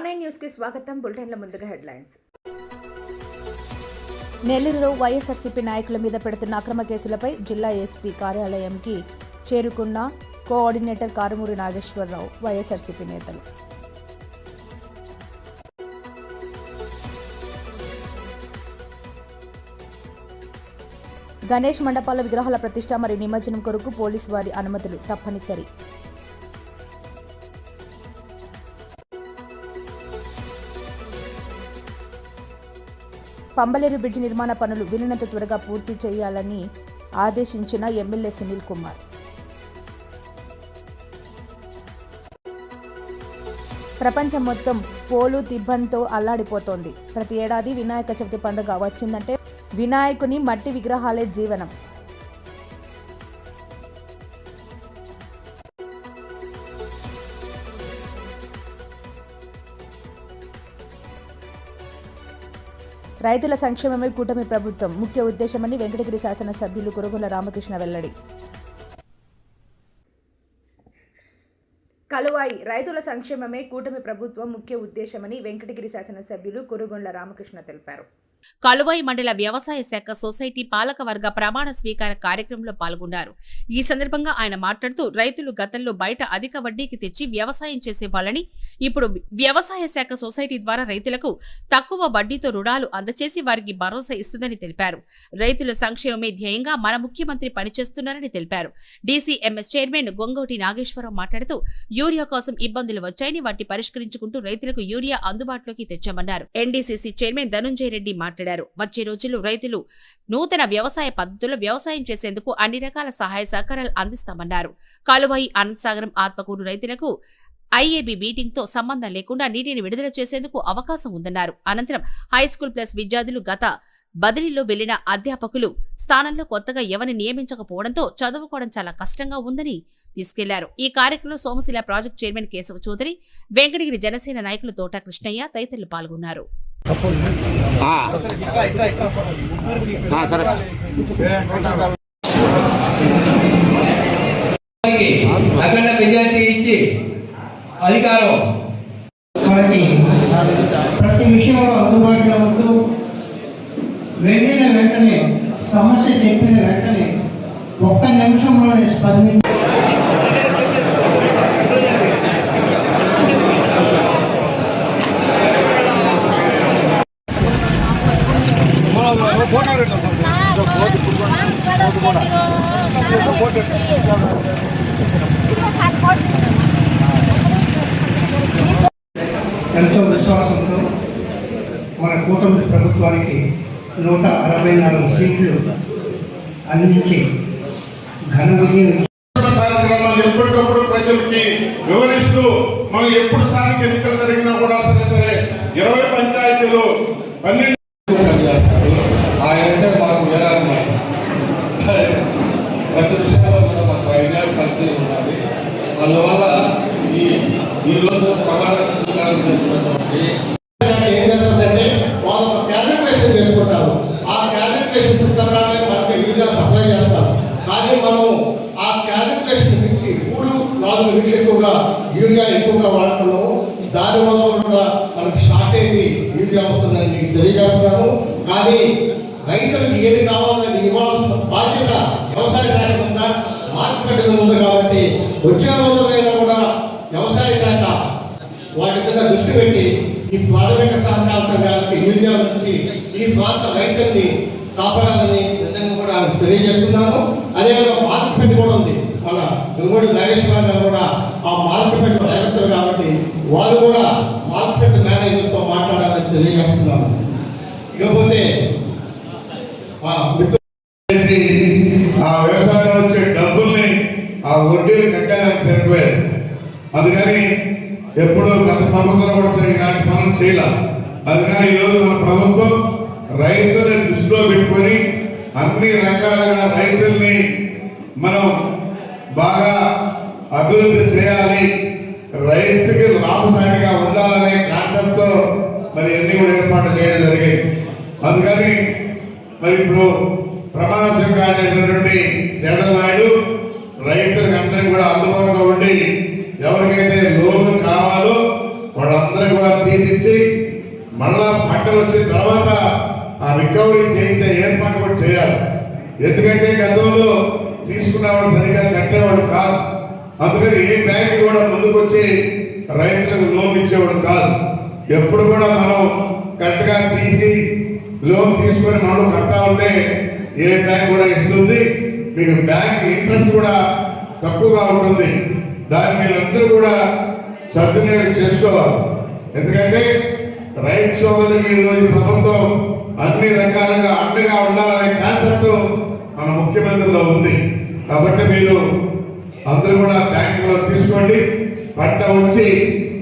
Online న్యూస్కి స్వాగతం బులెటిన్ల ముందుగా హెడ్లైన్స్. నెల్లూరులో వైఎస్ఆర్సీపీ నాయకుల మీద పెడుతున్న అక్రమ కేసులపై జిల్లా ఎస్పీ కార్యాలయంకి చేరుకున్న కోఆర్డినేటర్ కారుమూరి నాగేశ్వరరావు వైఎస్ఆర్సీపీ నేతలు. గణేష్ మండపాల విగ్రహాల ప్రతిష్ట మరియు నిమజ్జనం కొరకు పోలీసు వారి అనుమతులు తప్పనిసరి. పంబలేరు బ్రిడ్జి నిర్మాణ పనులు వీలైనంత త్వరగా పూర్తి చేయాలని ఆదేశించిన ఎమ్మెల్యే సునీల్ కుమార్. ప్రపంచం మొత్తం పోలు తిబ్బంతో అల్లాడిపోతోంది. ప్రతి ఏడాది వినాయక చవితి పండుగ వచ్చిందంటే వినాయకుని మట్టి విగ్రహాలే జీవనం. రైతుల సంక్షేమమే కూటమి ప్రభుత్వం ముఖ్య ఉద్దేశమని వెంకటగిరి శాసనసభ్యులు కురుగుల రామకృష్ణ వెల్లడి. కలువాయి. రైతుల సంక్షేమమే కూటమి ప్రభుత్వం ముఖ్య ఉద్దేశమని వెంకటగిరి శాసనసభ్యులు కురుగొండ్ల రామకృష్ణ తెలిపారు. కలువాయి మండల వ్యవసాయ శాఖ సొసైటీ పాలకవర్గ ప్రమాణ స్వీకార కార్యక్రమంలో పాల్గొన్నారు. ఈ సందర్భంగా ఆయన మాట్లాడుతూ రైతులు గతంలో బయట అధిక వడ్డీకి తెచ్చి వ్యవసాయం చేసేవాళ్ళని ఇప్పుడు వ్యవసాయ శాఖ సొసైటీ ద్వారా రైతులకు తక్కువ వడ్డీతో రుణాలు అందచేసి వారికి భరోసా ఇస్తుందని తెలిపారు. రైతుల సంక్షేమమే ధ్యేయంగా మన ముఖ్యమంత్రి పనిచేస్తున్నారని తెలిపారు. డీసీఎంఎస్ చైర్మన్ గొంగోటి నాగేశ్వరరావు మాట్లాడుతూ యూరియా కోసం ఇబ్బందులు వచ్చాయని వాటిని పరిష్కరించుకుంటూ రైతులకు యూరియా అందుబాటులోకి తెచ్చామన్నారు. ఎన్డీసీసీ చైర్మన్ ధనుంజయ రెడ్డి మాట్లాడారు. వచ్చే రోజుల్లో రైతులు నూతన వ్యవసాయ పద్ధతుల్లో వ్యవసాయం చేసేందుకు అన్ని రకాల సహాయ సహకారాలు అందిస్తామన్నారు. కాలువాయి అనంతసాగరం ఆత్మకూరు రైతులకు ఐఏబీ మీటింగ్తో సంబంధం లేకుండా నీటిని విడుదల చేసేందుకు అవకాశం ఉందన్నారు. అనంతరం హైస్కూల్ ప్లస్ విద్యార్థులు గత బదిలీలో వెళ్ళిన అధ్యాపకులు స్థానంలో కొత్తగా ఎవరిని నియమించకపోవడంతో చదువుకోవడం చాలా కష్టంగా ఉందని తీసుకెళ్ళారు. ఈ కార్యక్రమంలో సోమశిల ప్రాజెక్టు చైర్మన్ కేశవ చౌదరి వెంకటగిరి జనసేన నాయకులు తోట కృష్ణయ్య తదితరులు పాల్గొన్నారు. ఆ. ఆ, సరే. వారికి అఖండ మెజారిటీ ఇచ్చి అధికారం. కాబట్టి ప్రతి విషయంలో అందుబాటులో ఉంటూ వెళ్ళిన వెంటనే సమస్య చెప్పిన వెంటనే ఒక్క నిమిషంలోనే స్పందించి ఎంతో విశ్వాసంతో మన కూటమి ప్రభుత్వానికి నూట అరవై నాలుగు సీట్లు అందించి ఘన విజయం కార్యక్రమాలు ఎప్పటికప్పుడు ప్రజలకి వివరిస్తూ మనం ఎప్పుడు స్థానిక ఎన్నికలు జరిగినా కూడా సరే సరే ఇరవై పంచాయతీలు పన్నెండు ఆయన మాకు వేలాది మంది ప్రతి విషయంలో కూడా మాకు ఐడియాలు కలిసి ఉన్నది అందువల్ల ఈ ఈ రోజు ప్రమాణ స్వీకారం చేసినటువంటి ఏం జరుగుతుందంటే వాళ్ళు క్యాలిక్యులేషన్ చేసుకుంటారు ఆ క్యాలిక్యులేషన్ ప్రకారమే మనకి యూరియా సప్లై చేస్తారు కానీ మనం ఆ క్యాలిక్యులేషన్ నుంచి మూడు నాలుగు ఎక్కువగా యూరియా ఎక్కువగా వాడుతున్నాము. దాని వల్ల కూడా మనకి షార్టేజ్ యూరియా వస్తుందని మీకు తెలియజేస్తున్నాను. కానీ రైతులకు ఏది కావాలని ఇవ్వాల్సిన బాధ్యత వ్యవసాయ శాఖ ఉందా మార్కెట్ ఉంది కాబట్టి వచ్చే రోజులైనా కూడా వ్యవసాయ శాఖ వాటి మీద దృష్టి పెట్టి ఈ ప్రాథమిక సహకార సంఘాలకు యూరియా నుంచి ఈ ప్రాంత రైతుల్ని కాపాడాలని నిజంగా కూడా ఆమెకు తెలియజేస్తున్నాను. అదేవిధంగా మార్కెట్ కూడా ఉంది. మన గంగోడి గారు కూడా ఆ మార్కెట్ డైరెక్టర్ కాబట్టి వాళ్ళు కూడా మార్కెట్ మేనేజర్తో మాట్లాడాలని తెలియజేస్తున్నాను ఇకపోతే ఆ మిత్రులు ఆ వ్యవసాయంలో వచ్చే డబ్బుల్ని ఆ వడ్డీలు కట్టాలని సరిపోయారు అందుకని ఎప్పుడు గత ప్రభుత్వం కూడా ఇలాంటి పనులు చేయాల. అందుకని ఈరోజు మన ప్రభుత్వం రైతులని దృష్టిలో పెట్టుకొని అన్ని రకాలుగా రైతుల్ని మనం బాగా అభివృద్ధి చేయాలి. రైతుకి లాభసాటిగా ఉండాలనే కాన్సెప్ట్తో మరి ఎన్ని కూడా ఏర్పాటు చేయడం జరిగింది. అందుకని మరి ఇప్పుడు ప్రమాణ స్వీకారం చేసినటువంటి జగన్ నాయుడు రైతులకు అందరికీ కూడా అందుబాటులో ఉండి ఎవరికైతే లోన్లు కావాలో వాళ్ళందరూ కూడా తీసిచ్చి మళ్ళా పంటలు వచ్చిన తర్వాత ఆ రికవరీ చేయించే ఏర్పాటు కూడా చేయాలి. ఎందుకంటే గతంలో తీసుకున్నవాడు సరిగా కట్టేవాడు కాదు. అందుకని ఏ బ్యాంక్ కూడా ముందుకు వచ్చి రైతులకు లోన్ ఇచ్చేవాడు కాదు. ఎప్పుడు కూడా మనం కరెక్ట్గా తీసి లోన్ తీసుకొని మనం కట్టా ఉంటే ఏ బ్యాంక్ కూడా ఇస్తుంది. మీకు బ్యాంక్ ఇంట్రెస్ట్ కూడా తక్కువగా ఉంటుంది. దాన్ని మీరందరూ కూడా సద్వినియోగం చేసుకోవాలి. ఎందుకంటే రైతు సోదరులకి ఈరోజు ప్రభుత్వం అన్ని రకాలుగా అండగా ఉండాలనే కాన్సెప్ట్ మన ముఖ్యమంత్రిలో ఉంది. కాబట్టి మీరు అందరూ కూడా బ్యాంకులో తీసుకోండి. పంట ఉంచి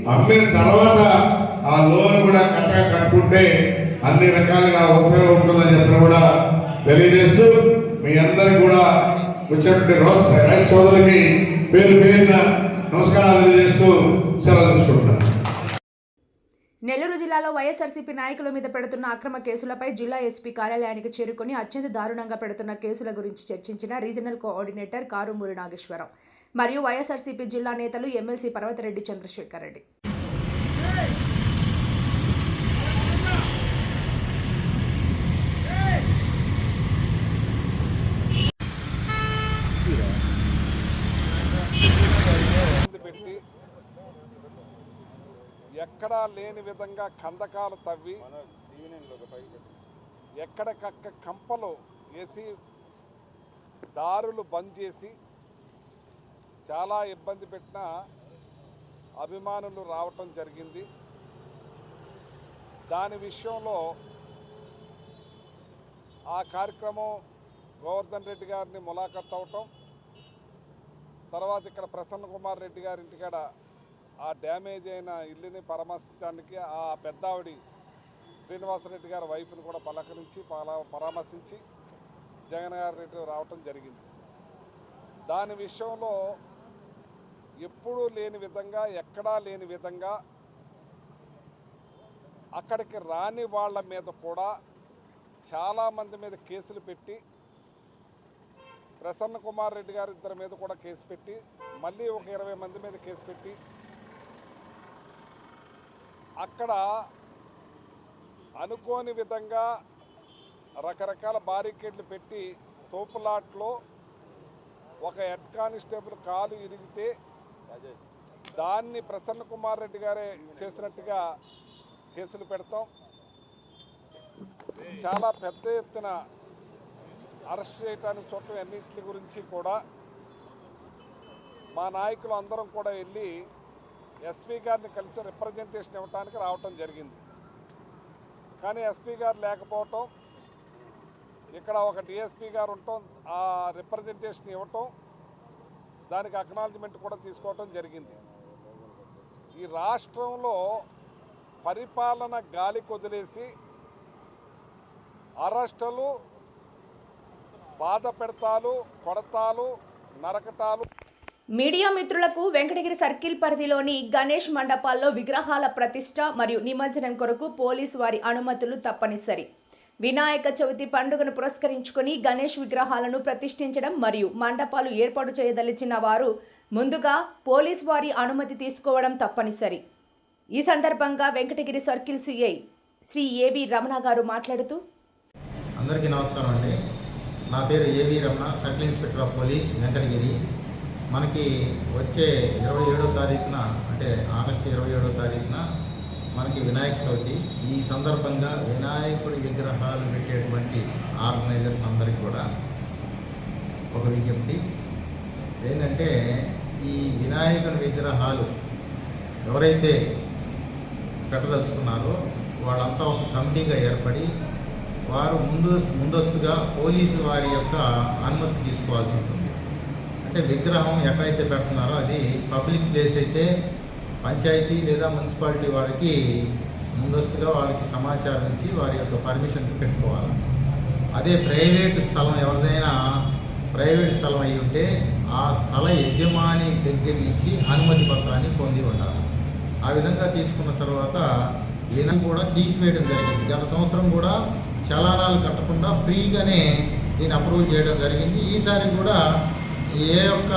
అమ్మిన తర్వాత ఆ లోన్ కూడా కరెక్ట్గా కట్టుకుంటే అన్ని రకాలుగా ఉపయోగం ఉంటుందని చెప్పి కూడా తెలియజేస్తూ మీ అందరికి కూడా వచ్చినటువంటి రోజు సోదరికి పేరు పేరున నమస్కారాలు తెలియజేస్తూ సెలవు నెల్లూరు జిల్లాలో వైఎస్ఆర్సీపీ నాయకుల మీద పెడుతున్న అక్రమ కేసులపై జిల్లా ఎస్పీ కార్యాలయానికి చేరుకుని అత్యంత దారుణంగా పెడుతున్న కేసుల గురించి చర్చించిన రీజనల్ కోఆర్డినేటర్ కారుమూరి నాగేశ్వరరావు. మరియు వైఎస్ఆర్సీపీ జిల్లా నేతలు ఎమ్మెల్సీ పర్వతరెడ్డి చంద్రశేఖర్ రెడ్డి ఇబ్బంది పెట్టి ఎక్కడా లేని విధంగా కందకాలు తవ్వి ఎక్కడికక్క కంపలు వేసి దారులు బంద్ చేసి చాలా ఇబ్బంది పెట్టిన అభిమానులు రావటం జరిగింది. దాని విషయంలో ఆ కార్యక్రమం గోవర్ధన్ రెడ్డి గారిని ములాఖత్ అవటం తర్వాత ఇక్కడ ప్రసన్న కుమార్ రెడ్డి గారి ఇంటికాడ ఆ డ్యామేజ్ అయిన ఇల్లుని పరామర్శించడానికి ఆ పెద్దావిడి శ్రీనివాసరెడ్డి గారి వైఫ్ని కూడా పలకరించి పరామర్శించి జగన్ గారి రెడ్డి రావటం జరిగింది. దాని విషయంలో ఎప్పుడూ లేని విధంగా ఎక్కడా లేని విధంగా అక్కడికి రాని వాళ్ళ మీద కూడా చాలామంది మీద కేసులు పెట్టి ప్రసన్న కుమార్ రెడ్డి గారి ఇద్దరి మీద కూడా కేసు పెట్టి మళ్ళీ ఒక ఇరవై మంది మీద కేసు పెట్టి అక్కడ అనుకోని విధంగా రకరకాల బారికేడ్లు పెట్టి తోపులాట్లో ఒక హెడ్ కానిస్టేబుల్ కాలు ఇరిగితే దాన్ని ప్రసన్న కుమార్ రెడ్డి గారే చేసినట్టుగా కేసులు పెడతాం. చాలా పెద్ద ఎత్తున అరెస్ట్ చేయటానికి చూడటం అన్నింటి గురించి కూడా మా నాయకులు అందరం కూడా వెళ్ళి ఎస్పీ గారిని కలిసి రిప్రజెంటేషన్ ఇవ్వడానికి రావటం జరిగింది. కానీ ఎస్పీ గారు లేకపోవటం ఇక్కడ ఒక డిఎస్పీ గారు ఉండటం ఆ రిప్రజెంటేషన్ ఇవ్వటం దానికి అక్నాలజ్మెంట్ కూడా తీసుకోవటం జరిగింది. ఈ రాష్ట్రంలో పరిపాలన గాలి కొదిలేసి అరెస్టులు బాధ పెడతాలు కొడతాలు నరకటాలు మీడియా మిత్రులకు వెంకటగిరి సర్కిల్ పరిధిలోని గణేష్ మండపాల్లో విగ్రహాల ప్రతిష్ట మరియు నిమజ్జనం కొరకు పోలీసు వారి అనుమతులు తప్పనిసరి. వినాయక చవితి పండుగను పురస్కరించుకొని గణేష్ విగ్రహాలను ప్రతిష్ఠించడం మరియు మండపాలు ఏర్పాటు చేయదలిచిన వారు ముందుగా పోలీసు వారి అనుమతి తీసుకోవడం తప్పనిసరి. ఈ సందర్భంగా వెంకటగిరి సర్కిల్ సిఐ శ్రీ ఏవి రమణ గారు మాట్లాడుతూ అందరికీ నమస్కారం అండి. నా పేరు A V Ramana circle inspector of police Venkatagiri. మనకి వచ్చే ఇరవై ఏడో తారీఖున అంటే ఆగస్టు ఇరవై ఏడో తారీఖున మనకి వినాయక చవితి. ఈ సందర్భంగా వినాయకుడి విగ్రహాలు పెట్టేటువంటి ఆర్గనైజర్స్ అందరికీ కూడా ఒక విజ్ఞప్తి. ఏంటంటే ఈ వినాయకుని విగ్రహాలు ఎవరైతే పెట్టదలుచుకున్నారో వాళ్ళంతా ఒక కమిటీగా ఏర్పడి వారు ముందు ముందస్తుగా పోలీసు వారి యొక్క అనుమతి తీసుకోవాల్సి ఉంటుంది. అంటే విగ్రహం ఎక్కడైతే పెడుతున్నారో అది పబ్లిక్ ప్లేస్ అయితే పంచాయతీ లేదా మున్సిపాలిటీ వారికి ముందస్తుగా వాళ్ళకి సమాచారం ఇచ్చి వారి యొక్క పర్మిషన్ పెట్టుకోవాలి. అదే ప్రైవేట్ స్థలం ఎవరిదైనా ప్రైవేట్ స్థలం అయి ఉంటే ఆ స్థల యజమాని దగ్గర నుంచి అనుమతి పత్రాన్ని పొంది ఉండాలి. ఆ విధంగా తీసుకున్న తర్వాత ఈయన కూడా తీసివేయడం జరిగింది. గత సంవత్సరం కూడా చలానాలు కట్టకుండా ఫ్రీగానే దీన్ని అప్రూవ్ చేయడం జరిగింది. ఈసారి కూడా ఏ యొక్క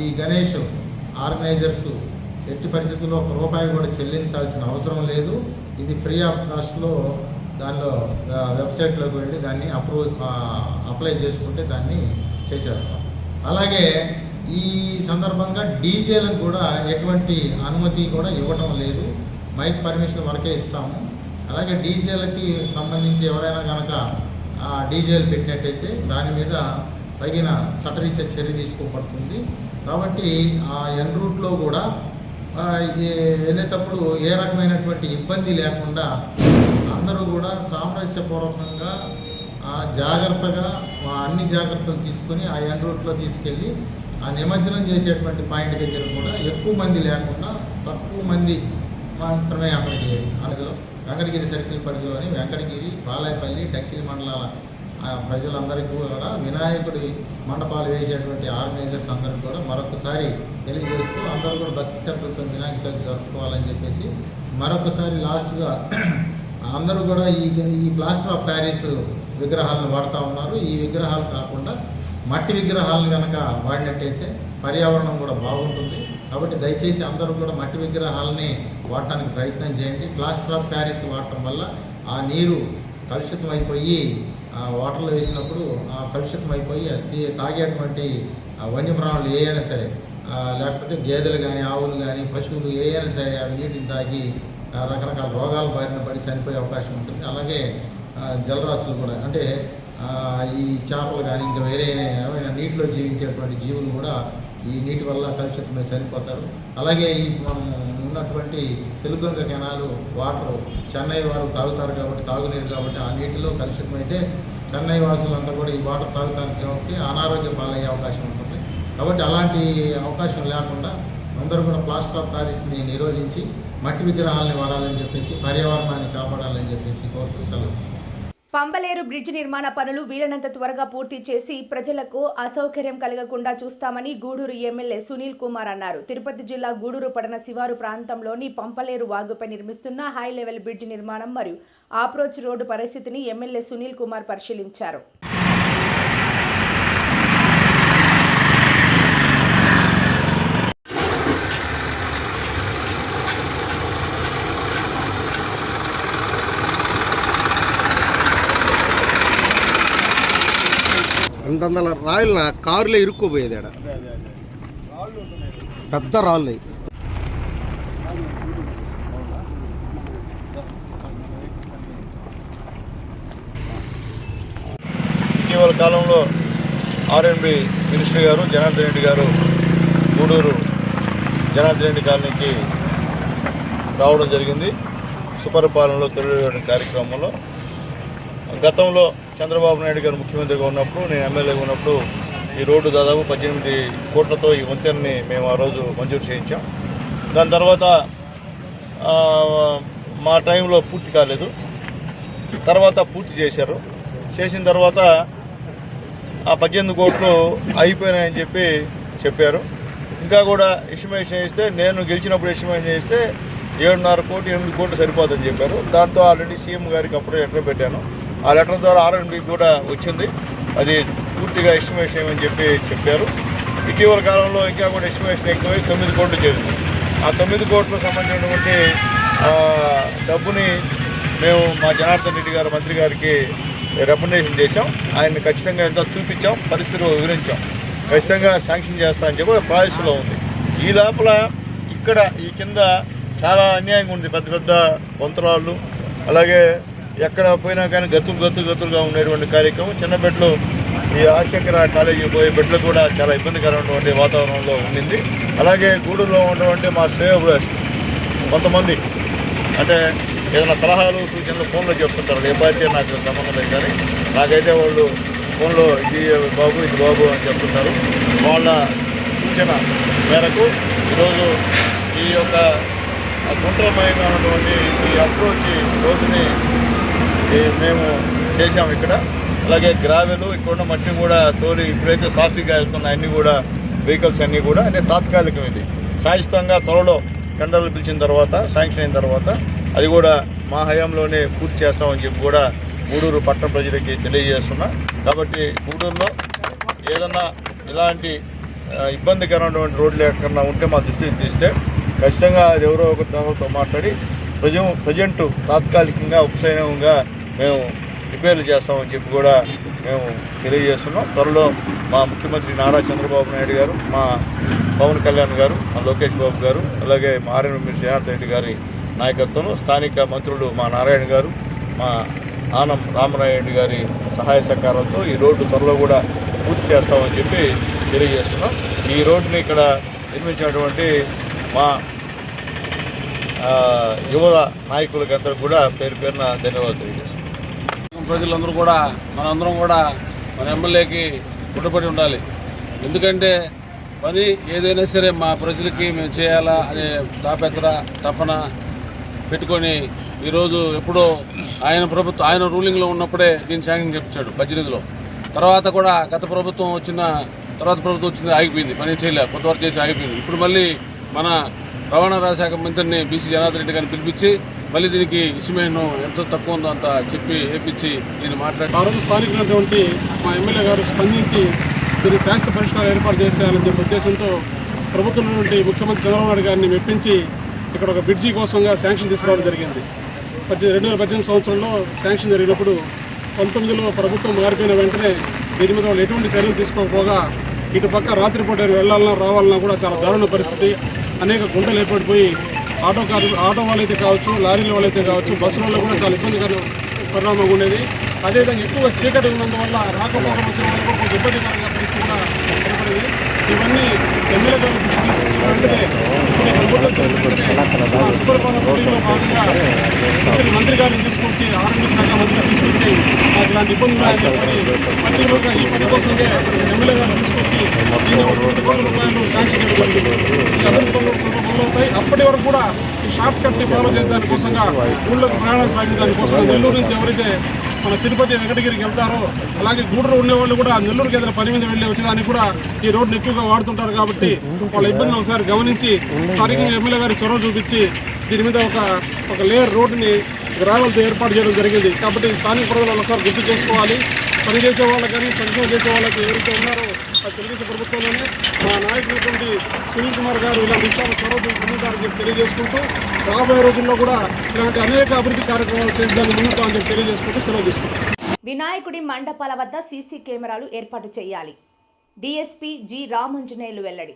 ఈ గణేష్ ఆర్గనైజర్స్ ఎట్టి పరిస్థితుల్లో ఒక రూపాయి కూడా చెల్లించాల్సిన అవసరం లేదు. ఇది ఫ్రీ ఆఫ్ కాస్ట్లో దానిలో వెబ్సైట్లోకి వెళ్ళి దాన్ని అప్రూవ్ అప్లై చేసుకుంటే దాన్ని చేసేస్తాం. అలాగే ఈ సందర్భంగా డీజేలకు కూడా ఎటువంటి అనుమతి కూడా ఇవ్వటం లేదు. మైక్ పర్మిషన్ వరకే ఇస్తాము. అలాగే డీజేలకి సంబంధించి ఎవరైనా కనుక డీజేలు పెట్టినట్టయితే దాని మీద తగిన చట్టరీత్యా చర్య తీసుకోబడుతుంది. కాబట్టి ఆ ఎన్ రూట్లో కూడా వెళ్ళేటప్పుడు ఏ రకమైనటువంటి ఇబ్బంది లేకుండా అందరూ కూడా సామరస్యపూర్వకంగా ఆ, జాగ్రత్తగా అన్ని జాగ్రత్తలు తీసుకొని ఆ ఎన్ రూట్లో తీసుకెళ్ళి ఆ నిమజ్జనం చేసేటువంటి పాయింట్ దగ్గర కూడా ఎక్కువ మంది లేకుండా తక్కువ మంది మాత్రమే అక్కడికి అందులో వెంకటగిరి సర్కిల్ పరిధిలోని వెంకటగిరి బాలాయపల్లి డక్కిలి మండలాల ప్రజలందరికీ కూడా వినాయకుడి మండపాలు వేసేటువంటి ఆర్గనైజర్స్ అందరికీ కూడా మరొకసారి తెలియజేస్తూ అందరూ కూడా భక్తి శ్రద్ధలతో వినాయక చవితి జరుపుకోవాలని చెప్పేసి మరొకసారి లాస్ట్గా అందరూ కూడా ఈ ఈ ప్లాస్టర్ ఆఫ్ ప్యారిస్ విగ్రహాలను వాడుతూ ఉన్నారు. ఈ విగ్రహాలు కాకుండా మట్టి విగ్రహాలను కనుక వాడినట్టయితే పర్యావరణం కూడా బాగుంటుంది. కాబట్టి దయచేసి అందరూ కూడా మట్టి విగ్రహాలని వాడటానికి ప్రయత్నం చేయండి. ప్లాస్టర్ ఆఫ్ ప్యారిస్ వాడటం వల్ల ఆ నీరు కలుషితం అయిపోయి ఆ వాటర్లో వేసినప్పుడు ఆ కలుషితం అయిపోయి అది తాగేటువంటి వన్యప్రాణులు ఏవైనా సరే లేకపోతే గేదెలు కానీ ఆవులు కానీ పశువులు ఏవైనా సరే అవి నీటిని తాగి రకరకాల రోగాల బారిన పడి చనిపోయే అవకాశం ఉంటుంది. అలాగే జలరాశులు కూడా అంటే ఈ చేపలు కానీ ఇంకా వేరే ఏమైనా నీటిలో జీవించేటువంటి జీవులు కూడా ఈ నీటి వల్ల కలుషితమై చనిపోతారు. అలాగే ఈ మనం ఉన్నటువంటి తెలుగొంగ కెనాలు వాటర్ చెన్నై వారు తాగుతారు కాబట్టి తాగునీరు కాబట్టి ఆ నీటిలో కలుషితమైతే చెన్నై వాసులంతా కూడా ఈ వాటర్ తాగుతారు కాబట్టి అనారోగ్య పాలయ్యే అవకాశం ఉంటుంది. కాబట్టి అలాంటి అవకాశం లేకుండా అందరూ కూడా ప్లాస్టర్ ఆఫ్ ప్యారిస్ని నిరోధించి మట్టి విగ్రహాలని వాడాలని చెప్పేసి పర్యావరణాన్ని కాపాడాలని చెప్పేసి కోరుతూ సెలవు పంబలేరు బ్రిడ్జ్ నిర్మాణ పనులు వీలైనంత త్వరగా పూర్తి చేసి ప్రజలకు అసౌకర్యం కలగకుండా చూస్తామని గూడూరు ఎమ్మెల్యే సునీల్ కుమార్ అన్నారు. తిరుపతి జిల్లా గూడూరు పట్టణ శివారు ప్రాంతంలోని పంపలేరు వాగుపై నిర్మిస్తున్న హై లెవెల్ బ్రిడ్జ్ నిర్మాణం మరియు ఆప్రోచ్ రోడ్డు పరిస్థితిని ఎమ్మెల్యే సునీల్ కుమార్ పరిశీలించారు. వందల రాయలు నా కారులో ఇరుక్కుపోయేది ఆడ పెద్ద రాళ్ళు. ఇటీవల కాలంలో ఆర్ఎన్బి మినిస్టర్ గారు జనార్దన్ రెడ్డి గారు గూడూరు జనార్దన్ రెడ్డి కాలనీకి రావడం జరిగింది. సుపరిపాలనలో తొలి కార్యక్రమంలో గతంలో చంద్రబాబు నాయుడు గారు ముఖ్యమంత్రిగా ఉన్నప్పుడు నేను ఎమ్మెల్యేగా ఉన్నప్పుడు ఈ రోడ్డు దాదాపు పద్దెనిమిది కోట్లతో ఈ వంతెనని మేము ఆ రోజు మంజూరు చేయించాం. దాని తర్వాత మా టైంలో పూర్తి కాలేదు. తర్వాత పూర్తి చేశారు. చేసిన తర్వాత ఆ పద్దెనిమిది కోట్లు అయిపోయినాయని చెప్పి చెప్పారు. ఇంకా కూడా ఎస్టిమేషన్ చేస్తే నేను గెలిచినప్పుడు ఎస్టిమేషన్ చేస్తే ఏడున్నర కోటి ఎనిమిది కోట్లు సరిపోతుందని చెప్పారు. దాంతో ఆల్రెడీ సీఎం గారికి అప్పుడే లెటర్ పెట్టాను. ఆ లెటర్ ద్వారా ఆర్ఎన్బి కూడా వచ్చింది. అది పూర్తిగా ఎస్టిమేషన్ ఏమని చెప్పి చెప్పారు. ఇటీవల కాలంలో ఇంకా కూడా ఎస్టిమేషన్ ఎక్కువై తొమ్మిది కోట్లు చేరింది. ఆ తొమ్మిది కోట్లకు సంబంధించినటువంటి డబ్బుని మేము మా జనార్దన్ రెడ్డి గారు మంత్రి గారికి రికమెండేషన్ చేశాం. ఆయన ఖచ్చితంగా ఎంతో చూపించాం పరిస్థితులు వివరించాం. ఖచ్చితంగా శాంక్షన్ చేస్తామని చెప్పి ప్రాసెస్లో ఉంది. ఈ లోపల ఇక్కడ ఈ కింద చాలా అన్యాయంగా ఉంది. పెద్ద పెద్ద వంతరాళ్ళు. అలాగే ఎక్కడ పోయినా కానీ గతులు గతులు గతులుగా ఉండేటువంటి కార్యక్రమం. చిన్నపెట్లు ఈ ఆశంకర కాలేజీ పోయే బిడ్డలు కూడా చాలా ఇబ్బందికరమైనటువంటి వాతావరణంలో ఉండింది. అలాగే గూడూరులో ఉన్నటువంటి మా శ్రేయోభిలాష్ కొంతమంది అంటే ఏదైనా సలహాలు సూచనలు ఫోన్లో చెప్తుంటారు. ఏ పార్టీ నాకు సంబంధం లేదు కానీ నాకైతే వాళ్ళు ఫోన్లో ఇది బాబు ఇది బాబు అని చెప్తుంటారు. వాళ్ళ సూచన మేరకు ఈరోజు ఈ యొక్క గుంటలమయంగా ఉన్నటువంటి ఈ అప్రోచ్ రోజుని మేము చేసాము ఇక్కడ. అలాగే గ్రావెలు ఇక్కడ ఉన్న మట్టి కూడా తోలి ఇప్పుడైతే సాఫీగా వెళ్తున్నాయి. అన్నీ కూడా వెహికల్స్ అన్నీ కూడా. అంటే తాత్కాలికం ఇది. శాశ్వతంగా త్వరలో టెండర్లు పిలిచిన తర్వాత శాంక్షన్ అయిన తర్వాత అది కూడా మా హయాంలోనే పూర్తి చేస్తామని చెప్పి కూడా గూడూరు పట్టణ ప్రజలకి తెలియజేస్తున్నా. కాబట్టి గూడూరులో ఏదన్నా ఇలాంటి ఇబ్బందికరమైనటువంటి రోడ్లు ఎక్కడన్నా ఉంటే మా దృష్టికి తీస్తే ఖచ్చితంగా అది ఎవరో ఒకరితో మాట్లాడి ప్రజ ప్రజెంటు తాత్కాలికంగా ఉపశమనంగా మేము రిపేర్లు చేస్తామని చెప్పి కూడా మేము తెలియజేస్తున్నాం. త్వరలో మా ముఖ్యమంత్రి నారా చంద్రబాబు నాయుడు గారు మా పవన్ కళ్యాణ్ గారు మా లోకేష్ బాబు గారు అలాగే మా ఆర్ఎన్ శ్రీనాథ్ రెడ్డి గారి నాయకత్వంలో స్థానిక మంత్రులు మా నారాయణ గారు మా ఆనం రామనారాయణ గారి సహాయ సహకారంతో ఈ రోడ్డు త్వరలో కూడా పూర్తి చేస్తామని చెప్పి తెలియజేస్తున్నాం. ఈ రోడ్డుని ఇక్కడ నిర్మించినటువంటి మా ఆ, యువ నాయకులకందరూ కూడా పేరు పేరున ధన్యవాదాలు తెలియజేస్తున్నాం. ప్రజలందరూ కూడా మనందరం కూడా మన ఎమ్మెల్యేకి పుట్టుబడి ఉండాలి. ఎందుకంటే పని ఏదైనా సరే మా ప్రజలకి మేము చేయాలా అనే తాపెత్తర తపన పెట్టుకొని ఈరోజు ఎప్పుడో ఆయన ప్రభుత్వం ఆయన రూలింగ్లో ఉన్నప్పుడే దీన్ని శాంక్షన్ చెప్పించాడు పద్దెనిమిదిలో. తర్వాత కూడా గత ప్రభుత్వం వచ్చిన తర్వాత ప్రభుత్వం వచ్చింది ఆగిపోయింది. పని చేయలే కొంతవరకు చేసి ఆగిపోయింది. ఇప్పుడు మళ్ళీ మన రవాణా శాఖ మంత్రిని బీసీ జనార్దన్ రెడ్డి గారిని పిలిపించి మళ్ళీ దీనికి ఇసుమేను ఎంత తక్కువ ఉందో అంత చెప్పి వేపించి నేను మాట్లాడి ఆ రోజు స్థానికులైనటువంటి మా ఎమ్మెల్యే గారు స్పందించి దీని శాస్త్ర పరిష్కారం ఏర్పాటు చేసేయాలని చెప్పి ఉద్దేశంతో ప్రభుత్వం నుండి ముఖ్యమంత్రి చంద్రబాబు నాయుడు గారిని మెప్పించి ఇక్కడ ఒక బ్రిడ్జి కోసంగా శాంక్షన్ తీసుకోవడం జరిగింది. పద్దెనిమిది రెండు వేల పద్దెనిమిది సంవత్సరంలో శాంక్షన్ జరిగినప్పుడు పంతొమ్మిదిలో ప్రభుత్వం మారిపోయిన వెంటనే దీని మీద వాళ్ళు ఎటువంటి చర్యలు తీసుకోకపోగా ఇటు పక్క రాత్రిపూట వెళ్ళాలన్నా రావాలన్నా కూడా చాలా దారుణ పరిస్థితి. అనేక గుంటలు ఏర్పడిపోయి ఆటో కారు ఆటో వాళ్ళైతే కావచ్చు లారీల వాళ్ళైతే కావచ్చు బస్సు వాళ్ళు కూడా చాలా ఇబ్బందికరం పరిణామం ఉండేది. అదేవిధంగా ఎక్కువ చీకటి ఉన్నందువల్ల రాకపోకలు వచ్చిన వాళ్ళకు కొంచెం ఇబ్బందికరంగా పరిస్థితి కూడా ఏర్పడింది. ఇవన్నీ ఎమ్మెల్యే గారు మంత్రి- మంత్రి గారిని తీసుకొచ్చి ఆరోగ్య శాఖ మంత్రి తీసుకొచ్చి మాకు ఇలాంటి ఇబ్బందులు ఉన్నాయని చెప్పి పర్టికులర్గా ఈ పని కోసమే ఎమ్మెల్యే గారు తీసుకొచ్చి దీని రెండు కోట్ల రూపాయలు శాంక్షన్ ఇవ్వబడింది మొదలవుతాయి అప్పటి వరకు కూడా ఈ షార్ట్ కట్ని ఫాలో చేసే దానికోసంగా ఊళ్ళోకి ప్రయాణం సాగించే దానికోసం నెల్లూరు నుంచి ఎవరైతే మన తిరుపతి వెంకటగిరికి వెళ్తారో అలాగే గూడూరు ఉండేవాళ్ళు కూడా నెల్లూరుకి ఏదైనా పని మీద వెళ్ళి వచ్చేదానికి కూడా ఈ రోడ్డుని ఎక్కువగా వాడుతుంటారు కాబట్టి వాళ్ళ ఇబ్బందిని ఒకసారి గమనించి స్థానికంగా ఎమ్మెల్యే గారి చొరవ చూపించి దీని మీద ఒక ఒక లేయర్ రోడ్డుని గ్రావెల్తో ఏర్పాటు చేయడం జరిగింది. కాబట్టి స్థానిక ప్రజలు ఒకసారి గుర్తు చేసుకోవాలి. పని చేసే వాళ్ళకి కానీ సంక్షేమం చేసే వాళ్ళకి ఎవరైతే ఉన్నారో తెలుగుదేశం ప్రభుత్వంలోనే మా నాయకులైనటువంటి సునీల్ కుమార్ గారు ఇలా విషయాలు చొరవ పొందుతారని తెలియజేసుకుంటూ రాబోయే రోజుల్లో కూడా ఇలాంటి అనేక అభివృద్ధి కార్యక్రమాలు చేసి దాన్ని ముందుతామని చెప్పి తెలియజేసుకుంటూ సెలవు తీసుకుంటాం వినాయకుడి మండపాల వద్ద సీసీ కెమెరాలు ఏర్పాటు చేయాలి. డిఎస్పీ జి రామంజనేయులు వెల్లడి.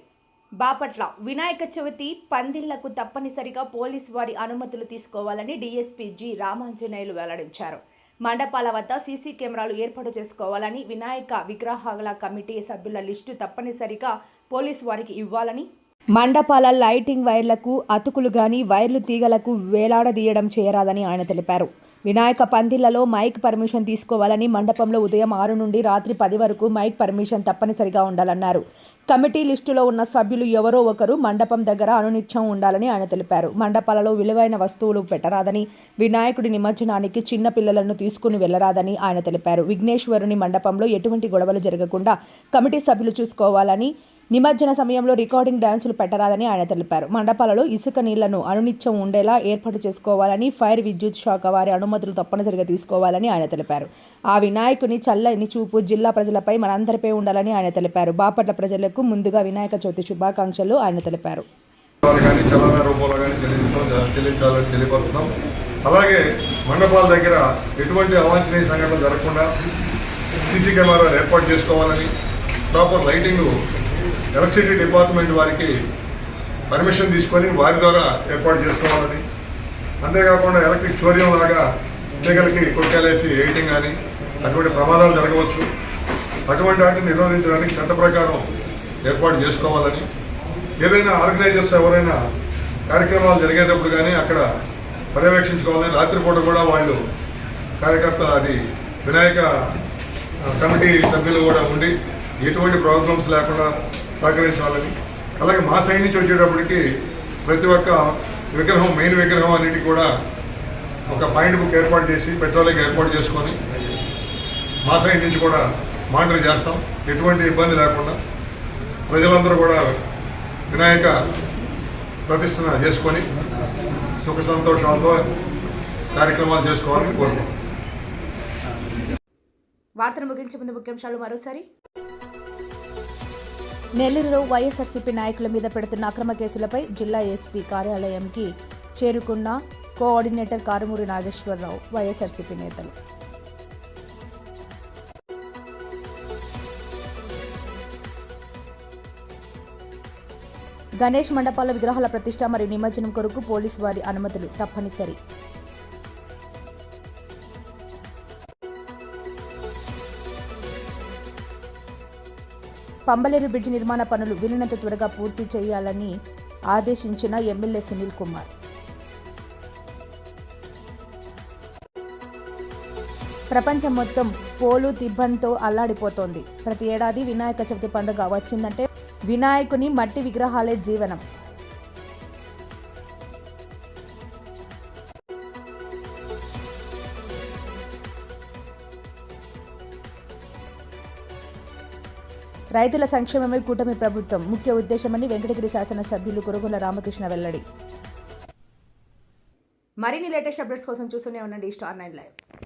బాపట్ల వినాయక చవితి పందిళ్ళకు తప్పనిసరిగా పోలీసు వారి అనుమతులు తీసుకోవాలని డీఎస్పీ జి రామాంజనేయులు వెల్లడించారు. మండపాల వద్ద సీసీ కెమెరాలు ఏర్పాటు చేసుకోవాలని వినాయక విగ్రహాల కమిటీ సభ్యుల లిస్టు తప్పనిసరిగా పోలీసు వారికి ఇవ్వాలని మండపాల లైటింగ్ వైర్లకు అతుకులు గాని వైర్లు తీగలకు వేలాడదీయడం చేయరాదని ఆయన తెలిపారు. వినాయక పందిళ్ళలో మైక్ పర్మిషన్ తీసుకోవాలని మండపంలో ఉదయం ఆరు నుండి రాత్రి పది వరకు మైక్ పర్మిషన్ తప్పనిసరిగా ఉండాలన్నారు. కమిటీ లిస్టులో ఉన్న సభ్యులు ఎవరో ఒకరు మండపం దగ్గర అనునిత్యం ఉండాలని ఆయన తెలిపారు. మండపాలలో విలువైన వస్తువులు పెట్టరాదని వినాయకుడి నిమజ్జనానికి చిన్న పిల్లలను తీసుకుని వెళ్ళరాదని ఆయన తెలిపారు. విఘ్నేశ్వరుని మండపంలో ఎటువంటి గొడవలు జరగకుండా కమిటీ సభ్యులు చూసుకోవాలని నిమజ్జన సమయంలో రికార్డింగ్ డ్యాన్సులు పెట్టరాదని ఆయన తెలిపారు. మండపాలలో ఇసుక నీళ్ళను అనునిత్యం ఉండేలా ఏర్పాటు చేసుకోవాలని ఫైర్ విద్యుత్ శాఖ వారి అనుమతులు తప్పనిసరిగా తీసుకోవాలని ఆయన తెలిపారు. ఆ వినాయకుని చల్లని చూపు జిల్లా ప్రజలపై మనందరిపై ఉండాలని ఆయన తెలిపారు. బాపట్ల ప్రజలకు ముందుగా వినాయక చవితి శుభాకాంక్షలు ఆయన తెలిపారు. అలాగే మండపాల దగ్గర ఎటువంటి అవాంఛనీయ సంఘటనలు జరగకుండా సీసీ కెమెరాలు ఏర్పాటు చేసుకోవాలని ప్రాపర్ లైటింగ్ ఎలక్ట్రిసిటీ డిపార్ట్మెంట్ వారికి పర్మిషన్ తీసుకొని వారి ద్వారా ఏర్పాటు చేసుకోవాలని అంతేకాకుండా ఎలక్ట్రిక్ చోర్యం లాగా తీగలకి కొట్టేలేసి వేయటం కానీ అటువంటి ప్రమాదాలు జరగవచ్చు. అటువంటి వాటిని నిరోధించడానికి చట్ట ప్రకారం ఏర్పాటు చేసుకోవాలని. ఏదైనా ఆర్గనైజర్స్ ఎవరైనా కార్యక్రమాలు జరిగేటప్పుడు కానీ అక్కడ పర్యవేక్షించుకోవాలని రాత్రిపూట కూడా వాళ్ళు కార్యకర్తలు అది వినాయక కమిటీ సభ్యులు కూడా ఉండి ఎటువంటి ప్రాబ్లమ్స్ లేకుండా సహకరించాలని. అలాగే మా సైడ్ నుంచి వచ్చేటప్పటికి ప్రతి ఒక్క విగ్రహం మెయిన్ విగ్రహం అన్నిటికీ కూడా ఒక పాయింట్ బుక్ ఏర్పాటు చేసి పెట్రోలింగ్ ఏర్పాటు చేసుకొని మా సైడ్ నుంచి కూడా మానిటర్ చేస్తాం. ఎటువంటి ఇబ్బంది లేకుండా ప్రజలందరూ కూడా వినాయక ప్రతిష్టన చేసుకొని సుఖ సంతోషాలతో కార్యక్రమాలు చేసుకోవాలని కోరుకుంటున్నాం. వార్తను ముగించే ముందు ముఖ్యాంశాలు మరోసారి. నెల్లూరులో వైఎస్ఆర్సీపీ నాయకుల మీద పెడుతున్న అక్రమ కేసులపై జిల్లా ఎస్పీ కార్యాలయంకి చేరుకున్న కోఆర్డినేటర్ కారుమూరి నాగేశ్వరరావు వైఎస్ఆర్సీపీ నేతలు. గణేష్ మండపాల విగ్రహాల ప్రతిష్ట మరియు నిమజ్జనం కొరకు పోలీసు వారి అనుమతులు తప్పనిసరి. పంబలేరు బ్రిడ్జి నిర్మాణ పనులు వీలైనంత త్వరగా పూర్తి చేయాలని ఆదేశించిన ఎమ్మెల్యే సునీల్ కుమార్. ప్రపంచం మొత్తం పోలు తిబ్బంతో అల్లాడిపోతోంది. ప్రతి ఏడాది వినాయక చవితి పండుగ వచ్చిందంటే వినాయకుని మట్టి విగ్రహాలే జీవనం. రైతుల సంక్షేమమే కూటమి ప్రభుత్వం ముఖ్య ఉద్దేశమని వెంకటగిరి శాసనసభ్యులు కురుగుల రామకృష్ణ వెల్లడి. మరిన్ని లేటెస్ట్ అప్డేట్స్ కోసం చూస్తూనే ఉండండి. Star nine live.